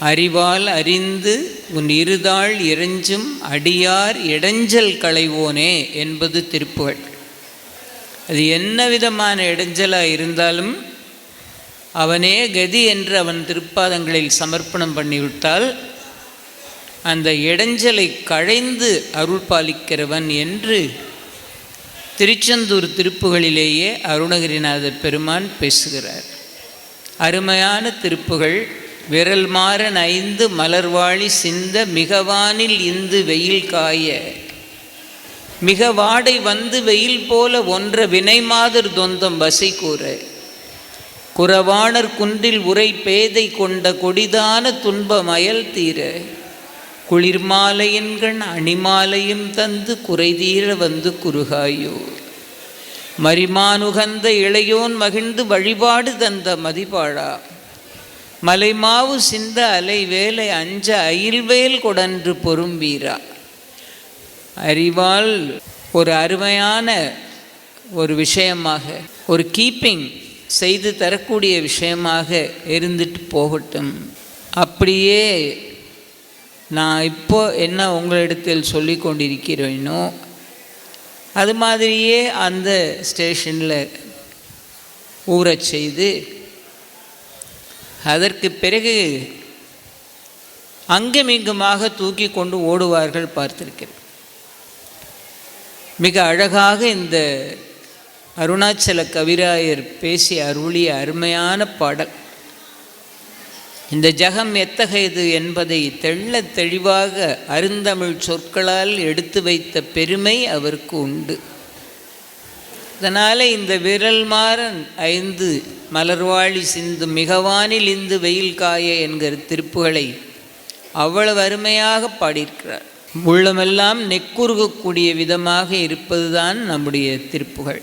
அறிவால் அறிந்து உன் இருதாள் இறைஞ்சும் அடியார் இடைஞ்சல் களைவோனே என்பது திருப்புகழ். அது என்ன விதமான இடைஞ்சலாக இருந்தாலும் அவனே கதி என்று அவன் திருப்பாதங்களில் சமர்ப்பணம் பண்ணிவிட்டால் அந்த இடைஞ்சலை கழைந்து அருள் பாலிக்கிறவன் என்று திருச்செந்தூர் திருப்புகளிலேயே அருணகிரிநாத பெருமான் பேசுகிறார். அருமையான திருப்புகள் விரல் மாறன் ஐந்து மலர்வாழி சிந்த மிகவானில் இந்து வெயில் காய. மிக வாடை வந்து வெயில் போல ஒன்ற வினைமாதர் தொந்தம் வசை கூற. குறவாணர் குன்றில் உரை பேதை கொண்ட கொடிதான துன்ப மயல் தீர குளிர்மாலையின்கண் அணிமாலையும் தந்து குறைதீர வந்து குறுகாயோ. மரிமானுகந்த இளையோன் மகிழ்ந்து வழிபாடு தந்த மதிபாழா. மலைமாவு சிந்த அலை வேலை அஞ்ச அயில்வேல் கொடன்று பொறும்பீரா. அறிவால் ஒரு அருமையான ஒரு விஷயமாக ஒரு கீப்பிங் செய்து தரக்கூடிய விஷயமாக இருந்துட்டு போகட்டும். அப்படியே நான் இப்போ என்ன உங்களிடத்தில் சொல்லி கொண்டிருக்கிறேனோ அது மாதிரியே அந்த ஸ்டேஷனில் ஊறச் செய்து அதற்கு பிறகு அங்குமிங்குமாக தூக்கி கொண்டு ஓடுவார்கள் பார்த்திருக்கிறேன். மிக அழகாக இந்த அருணாச்சல கவிராயர் பேசி அருளிய அருமையான பாடல். இந்த ஜகம் எத்தகையது என்பதை தெள்ளத் தெளிவாக அருந்தமிழ் சொற்களால் எடுத்து வைத்த பெருமை அவருக்கு உண்டு. அதனால் இந்த விரல் மாறன் ஐந்து மலர்வாழி சிந்து மிகவானில் இந்து வெயில் காய என்கிற திருப்புகளை அவ்வளவு அருமையாக பாடியிருக்கிறார். உள்ளமெல்லாம் நெக்குருகக்கூடிய விதமாக இருப்பதுதான் நம்முடைய திருப்புகள்.